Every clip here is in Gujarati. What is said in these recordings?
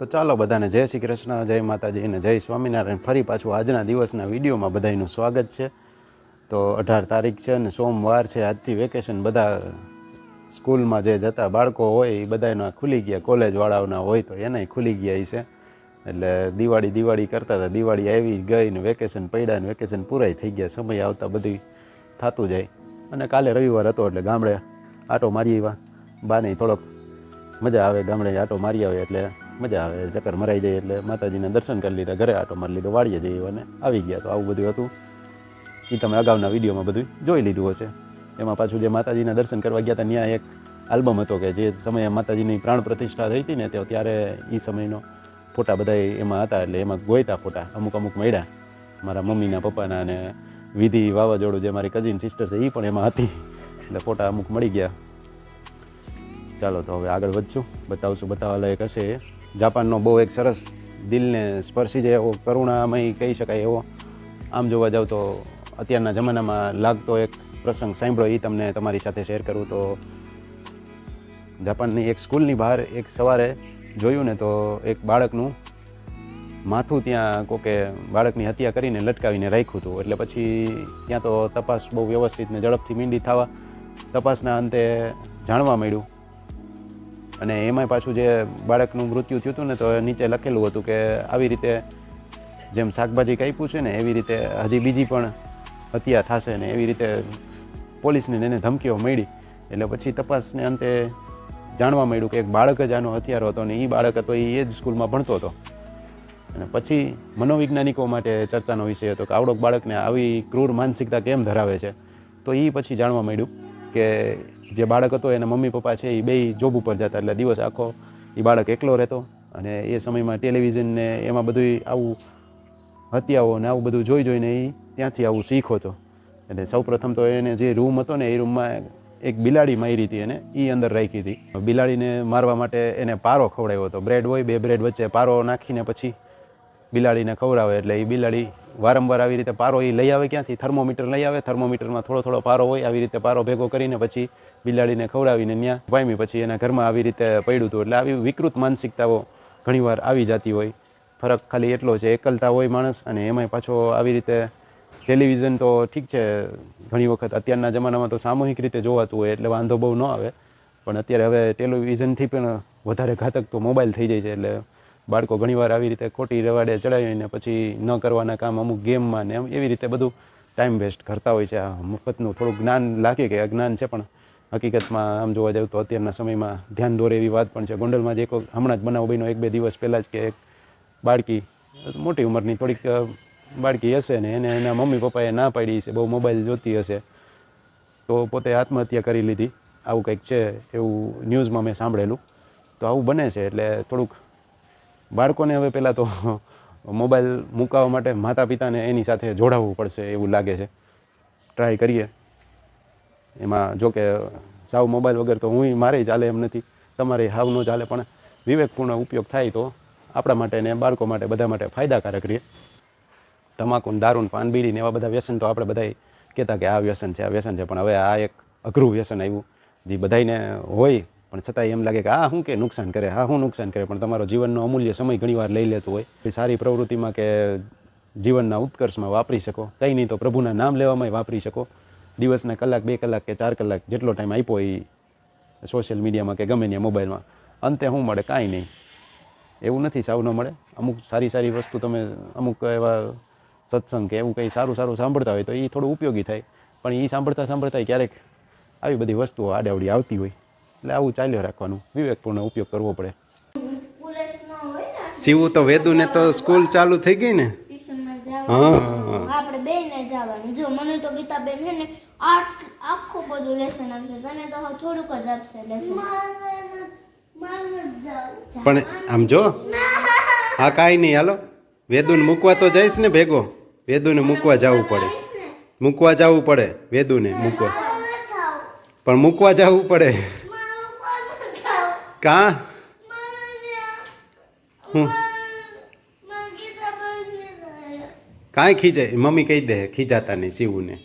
તો ચાલો બધાને જય શ્રી કૃષ્ણ, જય માતાજી અને જય સ્વામિનારાયણ. ફરી પાછું આજના દિવસના વિડીયોમાં બધાનું સ્વાગત છે. તો અઢાર તારીખ છે અને સોમવાર છે. આજથી વેકેશન બધા સ્કૂલમાં જે જતા બાળકો હોય એ બધાના ખુલી ગયા. કોલેજવાળાઓના હોય તો એનાય ખુલી ગયા છે. એટલે દિવાળી દિવાળી કરતા હતા. દિવાળી આવી ગઈ ને વેકેશન પડ્યા ને વેકેશન પૂરાય થઈ ગયા. સમય આવતા બધું થતું જાય. અને કાલે રવિવાર હતો એટલે ગામડે આટો મારી આવ્યા. બાને થોડોક મજા આવે ગામડે આટો મારી આવે એટલે મજા આવે ચક્કર. મરાઈ જાય એટલે માતાજીના દર્શન કરી લીધા, ઘરે આટો મારી લીધો વાળીએ જઈએ અને આવી ગયા. તો આવું બધું હતું. એ તમે અગાઉના વિડીયોમાં બધું જોઈ લીધું હશે. એમાં પાછું જે માતાજીના દર્શન કરવા ગયા હતા, ત્યાં એક આલ્બમ હતો કે જે સમયે માતાજીની પ્રાણ પ્રતિષ્ઠા થઈ હતી ને તો ત્યારે એ સમયનો ફોટા બધા એમાં હતા એટલે એમાં ગોયતા ફોટા અમુક અમુક મળ્યા. મારા મમ્મીના પપ્પાના અને વિધિ વાવાઝોડું જે મારી કઝિન સિસ્ટર છે એ પણ એમાં હતી. એટલે ફોટા અમુક મળી ગયા. ચાલો તો હવે આગળ વધશું. બતાવશું, બતાવવા લાયક હશે એ. જાપાનનો બહુ એક સરસ દિલને સ્પર્શી જાય એવો કરુણામય કહી શકાય એવો. આમ જોવા જાવ તો અત્યારના જમાનામાં લાગતો એક પ્રસંગ સાંભળો એ તમને તમારી સાથે શેર કરું તો. જાપાનની એક સ્કૂલની બહાર એક સવારે જોયું ને તો એક બાળકનું માથું ત્યાં કોકે બાળકની હત્યા કરીને લટકાવીને રાખ્યું હતું. એટલે પછી ત્યાં તો તપાસ બહુ વ્યવસ્થિત ને ઝડપથી મીંડી થવા તપાસના અંતે જાણવા મળ્યું અને એમાંય પાછું જે બાળકનું મૃત્યુ થયું હતું ને, તો નીચે લખેલું હતું કે આવી રીતે જેમ શાકભાજી કાપ્યું છે ને, એવી રીતે હજી બીજી પણ હત્યા થશે ને, એવી રીતે પોલીસને એને ધમકીઓ મળી. એટલે પછી તપાસને અંતે જાણવા મળ્યું કે એક બાળક જ આનો હથિયારો હતો ને એ બાળક હતો એ જ સ્કૂલમાં ભણતો હતો. અને પછી મનોવૈજ્ઞાનિકો માટે ચર્ચાનો વિષય હતો કે આવડોક બાળકને આવી ક્રૂર માનસિકતા કેમ ધરાવે છે? તો એ પછી જાણવા મળ્યું કે જે બાળક હતો, એના મમ્મી પપ્પા છે, એ બે જોબ ઉપર જતા, એટલે દિવસ આખો એ બાળક એકલો રહેતો. અને એ સમયમાં ટેલિવિઝન ને એમાં બધું આવું હત્યાઓ ને આવું બધું જોઈ જોઈને એ ત્યાંથી આવું શીખો હતો એટલે સૌપ્રથમ તો એને જે રૂમ હતો ને, એ રૂમમાં એક બિલાડી મારી હતી એને એ અંદર રાખી હતી. બિલાડીને મારવા માટે એને પારો ખવડાવ્યો હતો. બ્રેડ હોય, બે બ્રેડ વચ્ચે પારો નાખીને પછી બિલાડીને ખવડાવે. એટલે એ બિલાડી વારંવાર આવી રીતે પારો એ લઈ આવે ક્યાંથી? થર્મોમીટર લઈ આવે. થર્મોમીટરમાં થોડો થોડો પારો હોય, આવી રીતે પારો ભેગો કરીને પછી બિલાડીને ખવડાવીને ત્યાં પામી પછી એના ઘરમાં આવી રીતે પડ્યું હતું. એટલે આવી વિકૃત માનસિકતાઓ ઘણીવાર આવી જતી હોય. ફરક ખાલી એટલો છે, એકલતા હોય માણસ અને એમાંય પાછો આવી રીતે ટેલિવિઝન તો ઠીક છે, ઘણી વખત અત્યારના જમાનામાં તો સામૂહિક રીતે જોવાતું હોય એટલે વાંધો બહુ ન આવે. પણ અત્યારે હવે ટેલિવિઝનથી પણ વધારે ઘાતક તો મોબાઈલ થઈ જાય છે એટલે બાળકો ઘણીવાર આવી રીતે ખોટી રવાડે ચડાવીને પછી ન કરવાના કામ અમુક ગેમમાં ને એમ એવી રીતે બધું ટાઈમ વેસ્ટ કરતા હોય છે. આ મફતનું થોડું જ્ઞાન લાગે કે અજ્ઞાન છે પણ હકીકતમાં આમ જોવા જાવ તો અત્યારના સમયમાં ધ્યાન દોરે એવી વાત પણ છે. ગોંડલમાં જે એક હમણાં જ બનાવ બન્યો, એક બે દિવસ પહેલાં જ કે એક બાળકી, મોટી ઉંમરની, થોડીક બાળકી હશે ને, એને એના મમ્મી પપ્પાએ ના પાડી છે, બહુ મોબાઈલ જોતી હશે. તો પોતે આત્મહત્યા કરી લીધી. આવું કંઈક છે એવું ન્યૂઝમાં મેં સાંભળેલું. તો આવું બને છે એટલે થોડુંક બાળકોને હવે પહેલાં તો મોબાઈલ મૂકાવવા માટે માતા પિતાને એની સાથે જોડાવવું પડશે એવું લાગે છે. ટ્રાય કરીએ. એમાં જો કે સાવ મોબાઈલ વગર તો હું મારે ચાલે એમ નથી. તમારે હાવ ન ચાલે, પણ વિવેકપૂર્ણ ઉપયોગ થાય તો આપણા માટે ને બાળકો માટે બધા માટે ફાયદાકારક રહે. તમાકુ દારૂન પાનબીડી ને એવા બધા વ્યસન તો આપણે બધા કહેતા કે આ વ્યસન છે, આ વ્યસન છે, પણ હવે આ એક અઘરું વ્યસન આવ્યું. જે બધાને હોય, પણ છતાંય એમ લાગે કે આ શું કે નુકસાન કરે હા શું નુકસાન કરે, પણ તમારો જીવનનો અમૂલ્ય સમય ઘણીવાર લઈ લેતું હોય. એ સારી પ્રવૃત્તિમાં કે જીવનના ઉત્કર્ષમાં વાપરી શકો. કંઈ નહીં તો પ્રભુના નામ લેવામાં વાપરી શકો. દિવસના કલાક બે કલાક કે ચાર કલાક જેટલો ટાઈમ આપ્યો એ સોશિયલ મીડિયામાં કે ગમે ત્યાં મોબાઈલમાં અંતે શું મળે? કાંઈ નહીં. એવું નથી સાવ ન મળે. અમુક સારી સારી વસ્તુ તમે અમુક એવા સત્સંગ કે એવું કંઈ સારું સારું સાંભળતા હોય તો એ થોડું ઉપયોગી થાય. પણ એ સાંભળતા સાંભળતા ક્યારેક આવી બધી વસ્તુઓ આડાવડી આવતી હોય. એટલે આવું ચાલ્યો રાખવાનું. વિવેકપૂર્ણ ઉપયોગ કરવો પડે. ને શિવું તો વેદુને તો સ્કૂલ ચાલુ થઈ ગઈ ને? હા. આપણે બેને જવાનું. જો મને તો ગીતાબેન હે ને આખું બધું લેસન આપશે. તને તો થોડુંક જ આપશે લેસન પણ આમ જો. હા કાંઈ નહીં. હાલો. વેદુને મૂકવા તો જઈશ ને ભેગો. વેદુને મૂકવા જવું પડે. મૂકવા જવું પડે. વેદુને મૂકવા. પણ મૂકવા જવું પડે. કા? હું? કાંઈ ખીજાય. મમ્મી કહી દે ખીજાતા નહીં શિવને.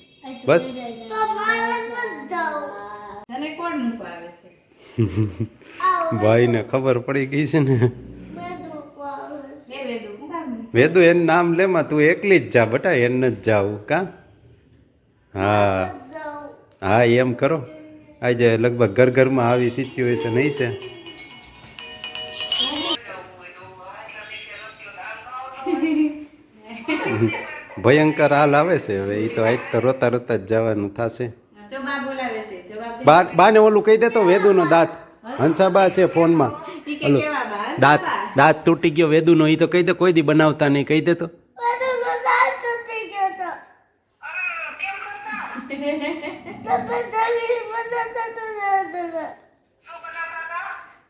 બસ તને કોણ મૂકવા આવે છે ભાઈને ખબર પડી ગઈ છે ને. વેદુ એનું નામ લેમાં તું એકલી જ જા બટા એને જ જાવું કા? હા. હા એમ કરો. આજે લગભગ ઘર ઘરમાં આવી સિચ્યુએશન નહીં છે? ભયંકર હાલ આવે છે હવે એ તો આજ તો રોતા રોતા જ જવાનું થશે જો બા બોલાવે છે જવાબ દે બા બાને ઓલું કહી દે તો વેદુનો દાંત. હંસાબા છે ફોનમાં. ઓલું દાંત દાંત તૂટી ગયો વેદુનો એ તો કહી દે કોઈ દી બનાવતા નહીં કહી દે તો. ચકડી બનાવતા તો ના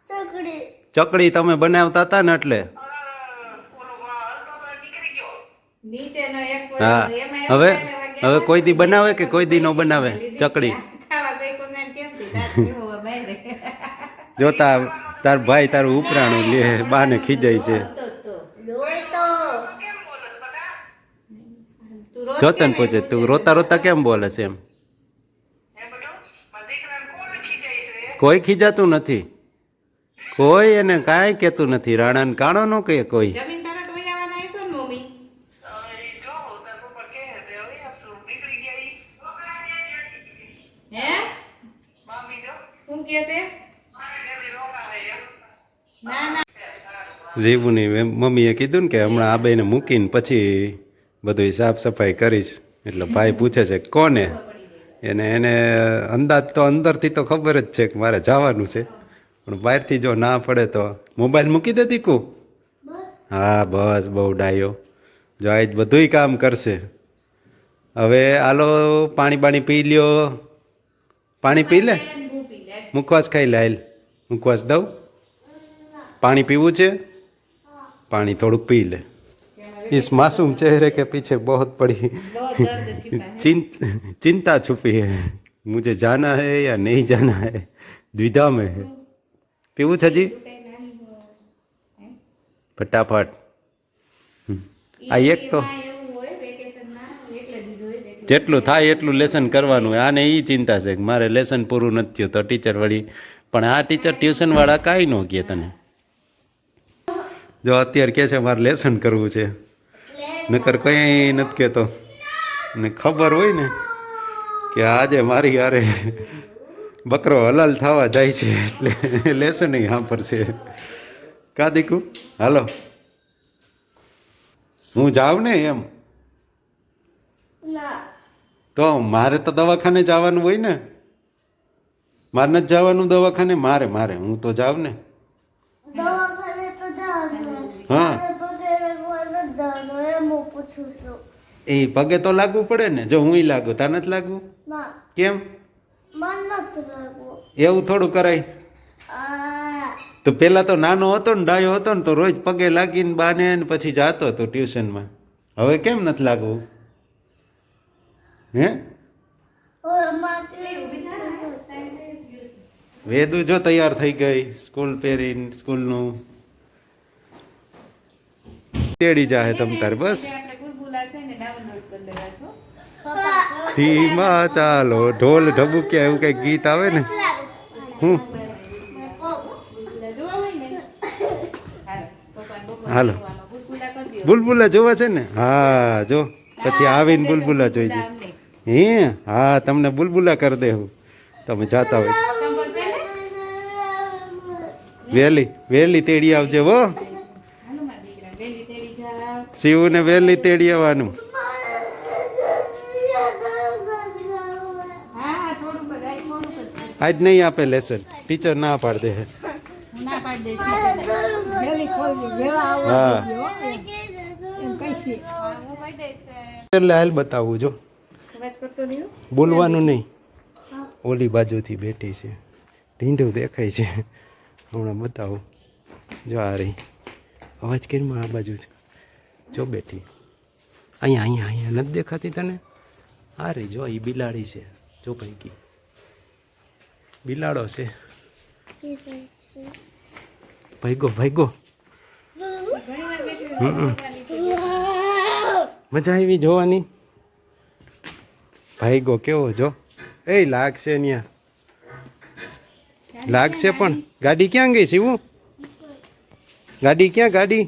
ચકડી. ચકડી તમે બનાવતા હતા ને એટલે? હા. હવે- હવે કોઈ દી બનાવે કે કોઈ દી નો બનાવે? ચકડી. જોતા તાર ભાઈ તારું ઉપરાણું લે, બાને ખીજાય છે. જોતન પૂછે, તું રોતા રોતા કેમ બોલે છે એમ? કોઈ ખીજાતું નથી. કોઈ એને કાંઈ કહેતું નથી. રાણાને કાણો નો કહે કોઈ આવવાના હશો ને મમ્મી હે શું કે છે ના ના જીવુની મમ્મીએ કીધું ને કે હમણાં આ બેને મૂકીને પછી બધું સાફ સફાઈ કરીશ. એટલે ભાઈ પૂછે છે કોને? એને એને અંદાજ તો અંદરથી તો ખબર જ છે કે મારે જવાનું છે. પણ બહારથી જો ના પડે તો મોબાઈલ મૂકી દે દીકુ. હા બસ બહુ ડાયો. જો આજ બધુંય કામ કરશે. હવે આલો પાણી બાણી પી લ્યો. પાણી પી લે? મુખવાસ ખાઈ લે મુખવાસ દઉં? પાણી પીવું છે? પાણી थोड़ा પી લે. इस માસુમ ચહેરે કે પીછે बहुत પડી. ચિંતા છુપી હે. મુજે જાના હે યા નહીં જાના હે. દ્વિધા મેં હે. है છે छा ફટાફટ. આ એક તો જેટલું થાય એટલું લેસન કરવાનું હોય આને એ ચિંતા છે કે મારે લેસન પૂરું નથી થયું તો ટીચર વળી, પણ આ ટીચર ટ્યુશનવાળા કાંઈ ન કહે તને. જો અત્યારે કહે છે મારે લેસન કરવું છે. નકર કંઈ નથી કહેતો. ને ખબર હોય ને કે આજે મારી યારે બકરો હલાલ થવા જાય છે એટલે લેસન હા પર છે કા દીકું? હાલો. હું જાઉં ને એમ? તો મારે તો દવાખાને જવાનું હોય ને? મારે નથી જવાનું દવાખાને? મારે મારે. હું તો જાઉં ને. હા. એ પગે તો લાગવું પડે ને જો હું લાગુ તાર નથી લાગવું? કેમ? એવું થોડું કરાય. તો પહેલાં તો નાનો હતો ને ડાયો હતો ને તો રોજ પગે લાગીને બાને ને પછી જાતો હતો ટ્યુશનમાં. હવે કેમ નથી લાગવું? હે? વેદુ જો તૈયાર થઈ ગઈ સ્કૂલ પહેરીને સ્કૂલનું. તેડી જાહે તમ તારે બસ. ધીમા ચાલો ઢોલ ઢબુક્યા એવું કઈ ગીત આવે ને. હું? હાલો. દો બુલબુલા જોવા છે ને? હા જો. પછી આવીને બુલબુલા જોઈ છે હે? હા તમને બુલબુલા કરી દેવું તમે જાતા હોય. વહેલી વહેલી તેડી આવજે હો હાલો મારા દીકરા વહેલી તેડી જાવ શિવને વહેલી તેડી આવવાનું. આજ મોડું કર. આજ નહીં આપે લેસન. ટીચર ના પાડ દે એટલે હાલ બતાવું જો. બોલવાનું નહીં. ઓલી બાજુથી બેઠી છે. ઢીંઢું દેખાય છે. હમણાં બતાવું. જો આ રહી. અવાજ કરીમાં આ છે? જો બેઠી અહીંયા અહીંયા અહીંયા નથી દેખાતી તને? આ રે, જો એ બિલાડી છે. જો પૈકી બિલાડો છે. ભાઈગો ભાઈગો. મજા આવી જોવાની? ભાઈગો, કેવો જો એ લાગશે ન્યા. લાગશે પણ. ગાડી ક્યાં ગઈ શિવું ગાડી ક્યાં ગાડી?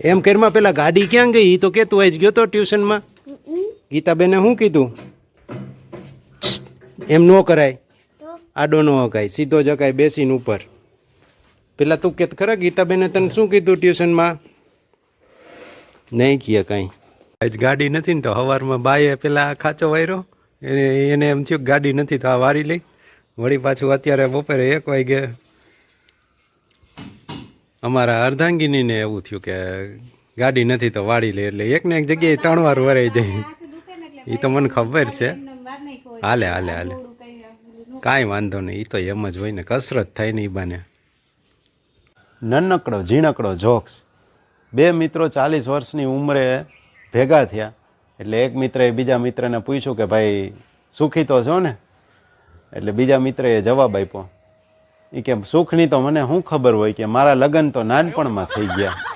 એમ કેરમાં પેલા ગાડી ક્યાં ગઈ? તો કે તું આજ ગયો તો ટ્યુશનમાં. ગીતાબેને શું કીધું? એમ ન કરાય. આડો ન હકાય સીધો જકાય બેસીને ઉપર. પેલા તું કે ખરા ગીતાબેને તને શું કીધું ટ્યુશનમાં? નહીં કહે કાંઈ. આજ ગાડી નથી ને તો સવારમાં બાએ પેલા ખાચો વાયરો. એને એને એમ થયું ગાડી નથી તો આ વારી લઈ. વળી પાછું અત્યારે બપોરે એક વાગે અમારા અર્ધાંગીનીને એવું થયું કે ગાડી નથી તો વાળી લે, એટલે એક ને એક જગ્યાએ ત્રણ વાર વરાઈ જાય. એ તો મને ખબર છે. હાલે હાલે હાલે. કાંઈ વાંધો નહીં એ તો એમ જ હોય ને, કસરત થાય ને એ બાને. નનકડો, ઝીણકડો જોક્સ. બે મિત્રો ચાલીસ વર્ષની ઉંમરે ભેગા થયા. એટલે એક મિત્રએ બીજા મિત્રને પૂછ્યું કે ભાઈ, સુખી તો છો ને? એટલે બીજા મિત્રએ જવાબ આપ્યો. એ કે સુખની તો મને શું ખબર હોય કે મારા લગ્ન તો નાનપણમાં થઈ ગયા.